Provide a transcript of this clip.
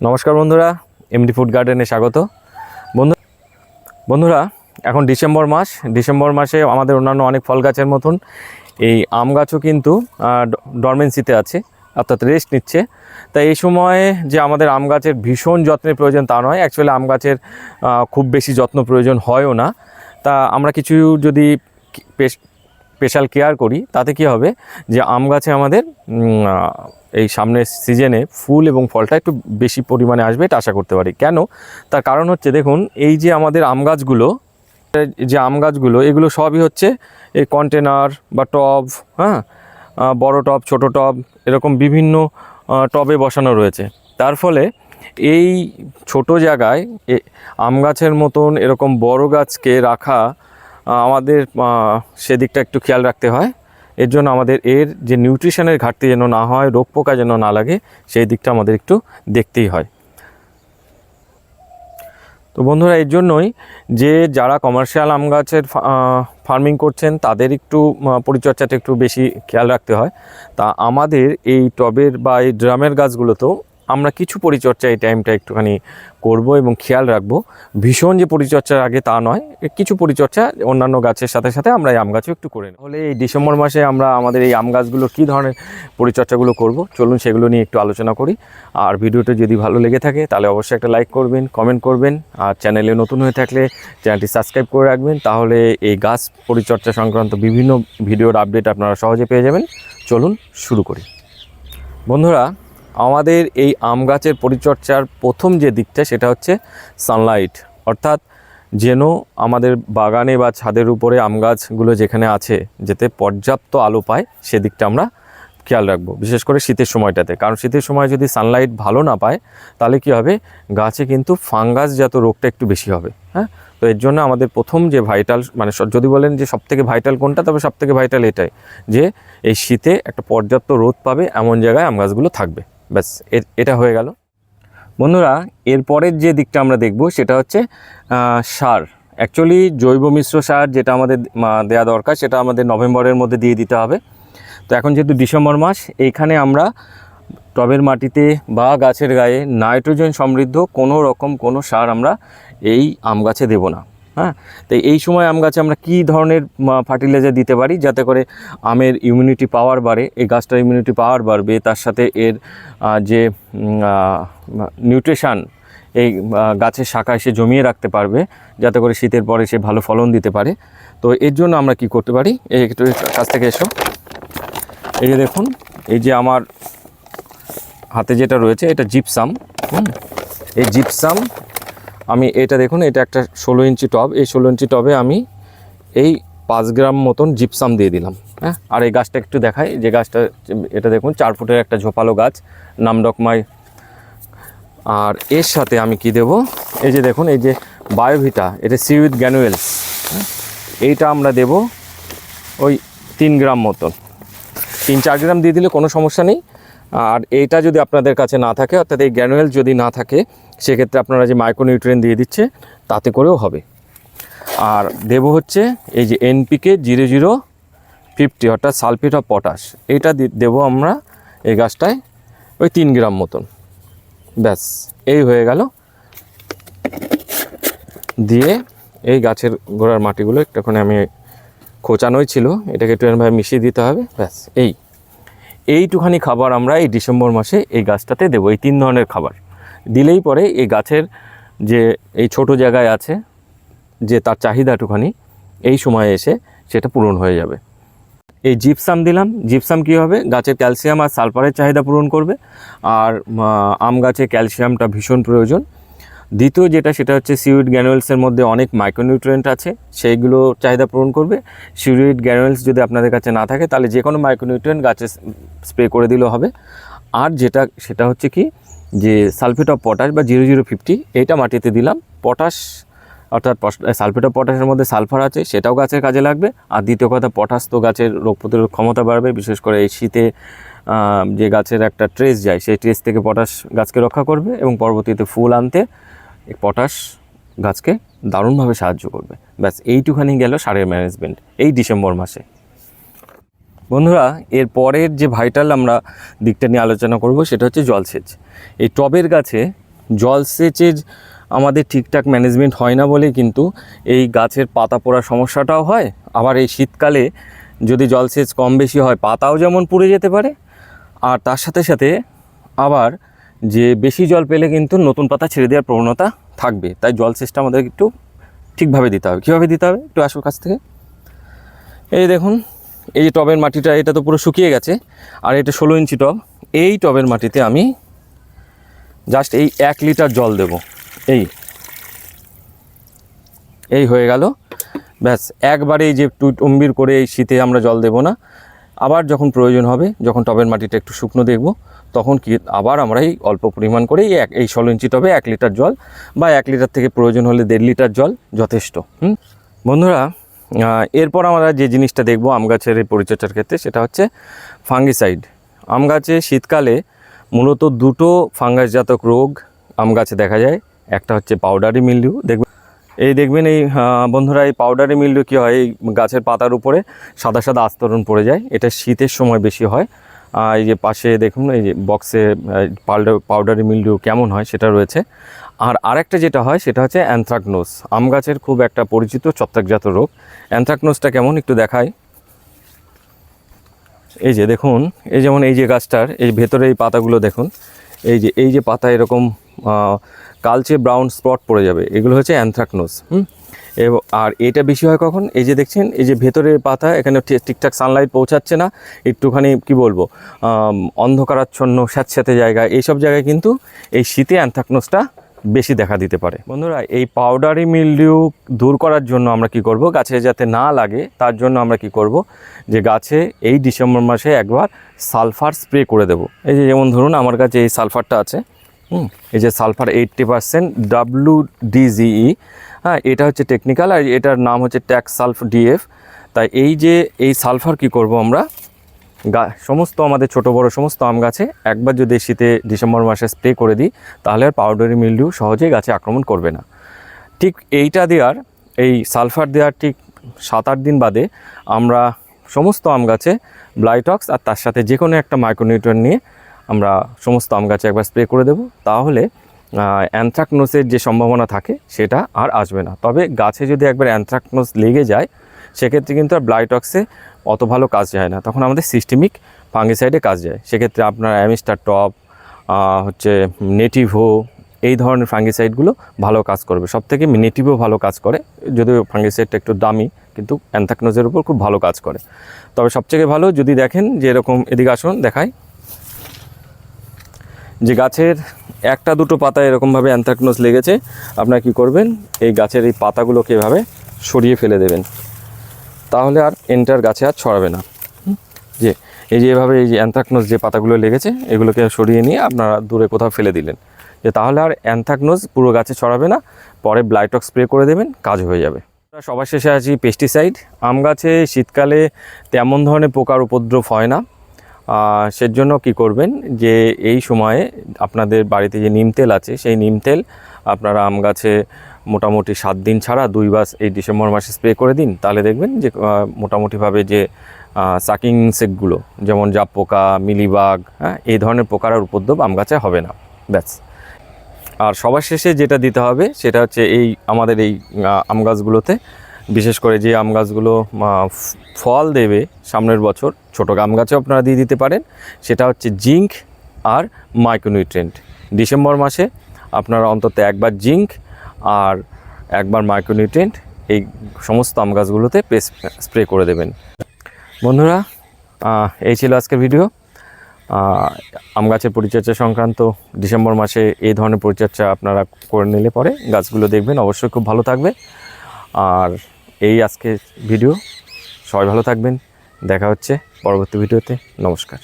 নমস্কার বন্ধুরা MD food গার্ডেনে স্বাগত। বন্ধু বন্ধুরা, এখন ডিসেম্বর মাস। ডিসেম্বর মাসে আমাদের অন্যান্য অনেক ফল গাছের মতন এই আম গাছও কিন্তু ডরমেন্সিতে আছে, অর্থাৎ রেস্ট নিচ্ছে। তাই এই সময়ে যে আমাদের আম গাছের ভীষণ যত্নের প্রয়োজন তা নয়। অ্যাকচুয়ালি আম গাছের খুব বেশি যত্ন প্রয়োজন হয়ও না। তা আমরা কিছু যদি স্পেশাল কেয়ার করি, তাতে কি হবে? যে আম গাছে আমাদের এই সামনের সিজনে ফুল এবং ফলটা একটু বেশি পরিমাণে আসবে, এটা আশা করতে পারি। কেন? তার কারণ হচ্ছে, দেখুন, এই যে আমাদের আম গাছগুলো যে আম গাছগুলো, এগুলো সবই হচ্ছে এই কন্টেনার বা টব হ্যাঁ? বড় টব, ছোট টব, এরকম বিভিন্ন টবে বসানো রয়েছে। তার ফলে এই ছোট জায়গায় আম গাছের মতন এরকম বড় গাছকে রাখা আমাদের সেদিকটা একটু খেয়াল রাখতে হয়। এর জন্য আমাদের এর যে নিউট্রিশনের ঘাটতি যেন না হয়, রোগ পোকা যেন না লাগে, সেই দিকটা আমাদের একটু দেখতেই হয়। তো বন্ধুরা, এর জন্যই যে যারা কমার্শিয়াল আম গাছের ফার্মিং করছেন, তাদের একটু পরিচর্যাটা একটু বেশি খেয়াল রাখতে হয়। তা আমাদের এই টবের বা এই ড্রামের গাছগুলোতেও আমরা কিছু পরিচর্যা এই টাইমটা একটুখানি করব এবং খেয়াল রাখব। ভীষণ যে পরিচর্যার আগে তা নয় কিছু পরিচর্যা অন্যান্য গাছের সাথে সাথে আমরা এই আম গাছও একটু করে নেব। তাহলে এই ডিসেম্বর মাসে আমরা আমাদের এই আম গাছগুলোর কী ধরনের পরিচর্যাগুলো করব চলুন সেগুলো নিয়ে একটু আলোচনা করি। আর ভিডিওটা যদি ভালো লেগে থাকে, তাহলে অবশ্যই একটা লাইক করবেন কমেন্ট করবেন, আর চ্যানেলে নতুন হয়ে থাকলে চ্যানেলটি সাবস্ক্রাইব করে রাখবেন। তাহলে এই গাছ পরিচর্যা সংক্রান্ত বিভিন্ন ভিডিওর আপডেট আপনারা সহজে পেয়ে যাবেন। চলুন শুরু করি। বন্ধুরা আমাদের এই আম গাছের পরিচর্যার প্রথম যে দিকটা সেটা হচ্ছে সানলাইট অর্থাৎ যেন আমাদের বাগানে বা ছাদের উপরে আম গাছগুলো যেখানে আছে, যাতে পর্যাপ্ত আলো পায় সেদিকটা আমরা খেয়াল রাখব। বিশেষ করে শীতের সময়টাতে। কারণ শীতের সময় যদি সানলাইট ভালো না পায়, তাহলে কি হবে? গাছে কিন্তু ফাঙ্গাস জাত রোগটা একটু বেশি হবে। হ্যাঁ? তো এর জন্য আমাদের প্রথম যে ভাইটাল মানে যদি বলেন যে সবথেকে ভাইটাল কোনটা, তবে সবথেকে ভাইটাল এটাই যে, এই শীতে একটা পর্যাপ্ত রোদ পাবে, এমন জায়গায় আম গাছগুলো থাকবে। ব্যাস এটা হয়ে গেল। বন্ধুরা এরপরের যে দিকটা আমরা দেখব, সেটা হচ্ছে সার। অ্যাকচুয়ালি জৈব মিশ্র সার যেটা আমাদের দেয়া দরকার, সেটা আমাদের নভেম্বরের মধ্যে দিয়ে দিতে হবে। তো এখন যেহেতু ডিসেম্বর মাস, এইখানে আমরা টবের মাটিতে বা গাছের গায়ে নাইট্রোজেন সমৃদ্ধ কোনো রকম কোনো সার আমরা এই আম গাছে দেব না। হ্যাঁ? তো এই সময় আম গাছে আমরা কী ধরনের ফার্টিলাইজার দিতে পারি যাতে করে আমের ইমিউনিটি পাওয়ার বাড়ে? এই গাছটার ইমিউনিটি পাওয়ার বাড়বে, তার সাথে এর যে নিউট্রিশান এই গাছের শাখায় সে জমিয়ে রাখতে পারবে, যাতে করে শীতের পরে সে ভালো ফলন দিতে পারে। তো এর জন্য আমরা কি করতে পারি? এই একটু কাছ থেকে এসো। এই যে দেখুন, এই যে আমার হাতে যেটা রয়েছে, এটা জিপসাম হুম? এই জিপসাম আমি এটা দেখুন, এটা একটা ষোলো ইঞ্চি টব। এই ষোলো ইঞ্চি টবে আমি এই পাঁচ গ্রাম মতন জিপসাম দিয়ে দিলাম হ্যাঁ? আর এই গাছটা একটু দেখাই, যে গাছটা, এটা দেখুন, চার ফুটের একটা ঝোপালো গাছ নামডকমাই আর এর সাথে আমি কি দেব? এই যে দেখুন, এই যে বায়োভিটা, এটা সিউইথ গ্যানুয়েলস এইটা আমরা দেব ওই তিন গ্রাম মতন। তিন, চার গ্রাম দিয়ে দিলে কোনো সমস্যা নেই। আর এইটা যদি আপনাদের কাছে না থাকে, অর্থাৎ এই গ্যানুয়েল যদি না থাকে, সেক্ষেত্রে আপনারা যে মাইক্রোনিউট্রেন দিয়ে দিচ্ছে, তাতে করেও হবে। আর দেব হচ্ছে এই যে এনপিকে জিরো জিরো ফিফটি, অর্থাৎ সালফেট অফ পটাশ। এইটা দি- দেবো আমরা এই গাছটায় ওই তিন গ্রাম মতন। ব্যাস, এই হয়ে গেল। দিয়ে এই গাছের গোড়ার মাটিগুলো একটুখানি আমি খোঁচানোই ছিল। এটাকে একটু এরমভাবে মিশিয়ে দিতে হবে। ব্যাস, এই। এইটুখানি খাবার আমরা এই ডিসেম্বর মাসে এই গাছটাতে দেবো, এই তিন ধরনের খাবার। দিলেই পরে এই গাছের যে এই ছোট জায়গায় আছে, যে তার চাহিদাটুখানি, এই সময়ে এসে সেটা পূরণ হয়ে যাবে। এই জিপসাম দিলাম। জিপসাম কী হবে? গাছের ক্যালসিয়াম আর সালফারের চাহিদা পূরণ করবে। আর, আম গাছে ক্যালসিয়ামটা ভীষণ প্রয়োজন। দ্বিতীয় যেটা, সেটা হচ্ছে সিউইড গ্যানুয়েলসের মধ্যে অনেক মাইক্রোনিউট্রিয়েন্ট আছে, সেইগুলো চাহিদা পূরণ করবে। সিউইড গ্যানুয়েলস যদি আপনাদের কাছে না থাকে, তাহলে যে কোনো মাইক্রোনিউট্রিয়েন্ট গাছে স্প্রে করে দিলেও হবে। আর যেটা, সেটা হচ্ছে কি, যে সালফেট অফ পটাশ বা জিরো জিরো ফিফটি এইটা মাটিতে দিলাম। পটাশ, অর্থাৎ সালফেট অফ পটাশের মধ্যে সালফার আছে, সেটাও গাছের কাজে লাগবে। আর দ্বিতীয় কথা, পটাশ তো গাছের রোগ প্রতিরোধ ক্ষমতা বাড়বে, বিশেষ করে এই শীতে যে গাছের একটা ট্রেস যায়, সেই ট্রেস থেকে পটাশ গাছকে রক্ষা করবে এবং পরবর্তীতে ফুল আনতে। এই পটাশ গাছকে দারুণভাবে সাহায্য করবে। ব্যাস, এইটুখানি গেল সারের ম্যানেজমেন্ট এই ডিসেম্বর মাসে। বন্ধুরা, এর পরের যে ভাইটাল আমরা দিকটা নিয়ে আলোচনা করব, সেটা হচ্ছে জলসেচ এই টবের গাছে জলসেচের আমাদের ঠিকঠাক ম্যানেজমেন্ট হয় না বলে কিন্তু এই গাছের পাতা পোড়ার সমস্যাটাও হয়। আবার এই শীতকালে যদি জলসেচ কম বেশি হয়, পাতাও যেমন পুড়ে যেতে পারে, আর তার সাথে সাথে আবার যে বেশি জল পেলে কিন্তু নতুন পাতা ছেড়ে দেওয়ার প্রবণতা থাকবে। তাই জলসেচটা আমাদের একটু ঠিকভাবে দিতে হবে। কীভাবে দিতে হবে? একটু আসল কাছ থেকে। এই দেখুন, এই যে টবের মাটিটা, এটা তো পুরো শুকিয়ে গেছে। আর এটা ষোলো ইঞ্চি টব। এই টবের মাটিতে আমি জাস্ট এই এক লিটার জল দেব। এই। এই হয়ে গেল। ব্যাস একবারেই যে টুম্বির করে এই শীতে আমরা জল দেব না। আবার যখন প্রয়োজন হবে, যখন টবের মাটিটা একটু শুকনো দেখব তখন কি আবার আমরা এই অল্প পরিমাণ করে এক এই ষোলো ইঞ্চি টবে এক লিটার জল বা এক লিটার থেকে প্রয়োজন হলে দেড় লিটার জল যথেষ্ট, হুম? বন্ধুরা এরপর আমরা যে জিনিসটা দেখব আম গাছের এই পরিচর্যার ক্ষেত্রে সেটা হচ্ছে ফাঙ্গিসাইড। আম গাছে শীতকালে মূলত দুটো ফাঙ্গাসজাতক রোগ আম গাছে দেখা যায়। একটা হচ্ছে পাউডারি মিল্ডিউ দেখবেন? এই দেখবেন এই বন্ধুরা, এই পাউডারি মিল্ডিউ কী হয়? এই গাছের পাতার উপরে সাদা সাদা আস্তরণ পড়ে যায়। এটা শীতের সময় বেশি হয়। এই যে পাশে দেখুন, এই যে বক্সে পাউডার পাউডারি মিল্ডিউ কেমন হয় সেটা রয়েছে। আর আরেকটা যেটা হয় সেটা হচ্ছে অ্যান্থ্রাকনোস আম গাছের খুব একটা পরিচিত ছত্রাকজাত রোগ। অ্যান্থ্রাকনোসটা কেমন একটু দেখায় এই যে দেখুন, এই যেমন এই যে গাছটার, এই ভেতরে এই পাতাগুলো দেখুন, এই যে এই যে পাতা এরকম কালচে ব্রাউন স্পট পড়ে যাবে। এগুলো হচ্ছে অ্যানথ্রাকনোস এবং আর এটা বেশি হয় কখন? এই যে দেখছেন, এই যে ভেতরে পাতা, এখানে ঠিক- ঠিকঠাক সানলাইট পৌঁছাচ্ছে না, একটুখানি কি বলব অন্ধকারাচ্ছন্ন, স্যাঁতস্যাঁতে জায়গা, এইসব জায়গায় কিন্তু এই শীতে অ্যানথ্রাকনোসটা বেশি দেখা দিতে পারে। বন্ধুরা, এই পাউডারি মিলডিউ দূর করার জন্য আমরা কি করব, গাছে যাতে না লাগে, তার জন্য আমরা কি করব, যে গাছে এই ডিসেম্বর মাসে একবার সালফার স্প্রে করে দেব। এই যে যেমন ধরুন, আমার কাছে এই সালফারটা আছে এই যে sulphur eighty percent W DG হ্যাঁ এটা হচ্ছে টেকনিক্যাল আর এটার নাম হচ্ছে ট্যাক্স সালফ ডিএফ তাই এই যে, এই সালফার কি করব আমরা? গা, সমস্ত আমাদের ছোট বড় সমস্ত আম গাছে একবার যদি শীতে ডিসেম্বর মাসে স্প্রে করে দিই, তাহলে আর পাউডারি মিল্ডিউ সহজেই গাছে আক্রমণ করবে না। ঠিক এইটা দেওয়ার, এই সালফার দেওয়ার ঠিক সাত আট দিন বাদে আমরা সমস্ত আম গাছে ব্লাইটক্স আর তার সাথে যে কোনো একটা মাইক্রোনিউট্রন নিয়ে আমরা সমস্ত আম গাছে একবার স্প্রে করে দেব। তাহলে অ্যানথ্রাকনোসের যে সম্ভাবনা থাকে, সেটা আর আসবে না। তবে গাছে যদি একবার অ্যানথ্রাকনোস লেগে যায়, সেক্ষেত্রে কিন্তু আর ব্লাইটক্সে অত ভালো কাজ যায় না। তখন আমাদের সিস্টেমিক ফাঙ্গিসাইডে কাজ যায়। সেক্ষেত্রে আপনার অ্যামিস্টার টপ হচ্ছে নেটিভো এই ধরনের ফাঙ্গিসাইডগুলো ভালো কাজ করবে। সব থেকে নেটিভও ভালো কাজ করে, যদিও ফাঙ্গিসাইডটা একটু দামি, কিন্তু অ্যানথাকনোজের উপর খুব ভালো কাজ করে। তবে সবথেকে ভালো যদি দেখেন যে এরকম এদিকে আসুন দেখায় যে গাছের একটা দুটো পাতা এরকমভাবে অ্যানথ্রাকনোস লেগেছে, আপনারা কি করবেন? এই গাছের এই পাতাগুলোকে এভাবে সরিয়ে ফেলে দেবেন। তাহলে আর এন্টার গাছে আর ছড়াবে না। যে এই যে এভাবে এই যে অ্যানথ্রাকনোস যে পাতাগুলো লেগেছে, এগুলোকে সরিয়ে নিয়ে আপনারা দূরে কোথাও ফেলে দিলেন। যে তাহলে আর অ্যানথ্রাকনোস পুরো গাছে ছড়াবে না, পরে ব্লাইটক স্প্রে করে দেবেন, কাজ হয়ে যাবে। সবার শেষে আছি পেস্টিসাইড। আম গাছে শীতকালে তেমন ধরনের পোকার উপদ্রব হয় না। সেজন্য কি করবেন যে এই সময়ে আপনাদের বাড়িতে যে নিম তেল আছে, সেই নিম তেল আপনারা আম গাছে মোটামুটি সাত দিন ছাড়া দুই বাস এই ডিসেম্বর মাসে স্প্রে করে দিন। তাহলে দেখবেন যে মোটামুটিভাবে যে সাকিং ইনসেক্টগুলো যেমন জাপ পোকা, মিলিবাগ হ্যাঁ এই ধরনের পোকার উপদ্রব আম গাছে হবে না। ব্যাস। আর সবার শেষে যেটা দিতে হবে, সেটা হচ্ছে এই, আমাদের এই আম গাছগুলোতে বিশেষ করে যে আম গাছগুলো ফল দেবে সামনের বছর, ছোটো আম গাছেও আপনারা দিয়ে দিতে পারেন। সেটা হচ্ছে জিঙ্ক আর মাইক্রোনিউট্রেন্ট ডিসেম্বর মাসে আপনারা অন্তত একবার জিঙ্ক আর একবার মাইক্রোনিউট্রেন্ট এই সমস্ত আম গাছগুলোতে স্প্রে করে দেবেন। বন্ধুরা এই ছিল আজকের ভিডিও। আম গাছের পরিচর্যা সংক্রান্ত ডিসেম্বর মাসে এই ধরনের পরিচর্যা আপনারা করে নিলে পরে গাছগুলো দেখবেন, অবশ্যই খুব ভালো থাকবে। আর এই আজকের ভিডিও সবাই ভালো থাকবেন। দেখা হচ্ছে পরবর্তী ভিডিওতে নমস্কার।